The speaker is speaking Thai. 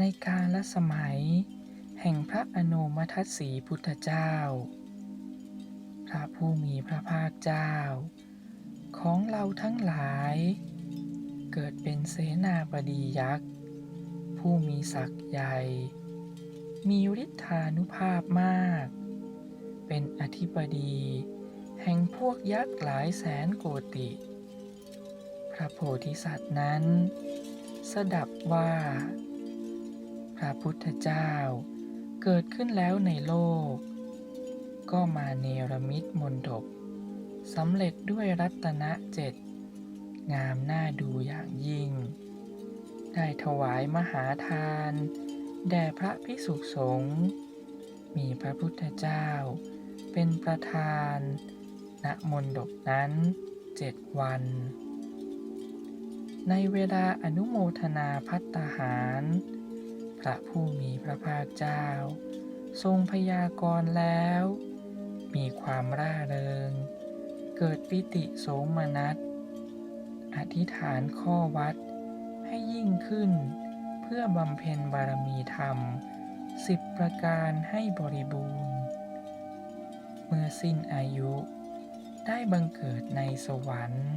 ในกาลสมัย แห่งพระอนุมัติสีพุทธเจ้า พระผู้มีพระภาคเจ้า ของเราทั้งหลาย เกิดเป็นเสนาบดียักษ์ ผู้มีศักย์ใหญ่ มีฤทธานุภาพมาก เป็นอธิบดี แห่งพวกยักษ์หลายแสนโกติ พระโพธิสัตว์นั้น สดับว่า พระพุทธเจ้า เกิดขึ้นแล้วในโลก ก็มาเนรมิตมนดบสำเร็จด้วยรัตนเจ็ดงามน่าดูอย่างยิ่ง ได้ถวายมหาทาน แด่พระภิกษุสงฆ์มีพระพุทธเจ้า เป็นประธานณมนดบนั้นเจ็ดวัน ในเวลาอนุโมทนาพัตตาหาร พระผู้มีพระภาคเจ้า ทรงพยากรณ์แล้ว มีความร่าเริง เกิดปิติโสมนัส อธิษฐานข้อวัดให้ยิ่งขึ้น เพื่อบำเพ็ญบารมีธรรมสิบประการให้บริบูรณ์ เมื่อสิ้นอายุได้บังเกิดในสวรรค์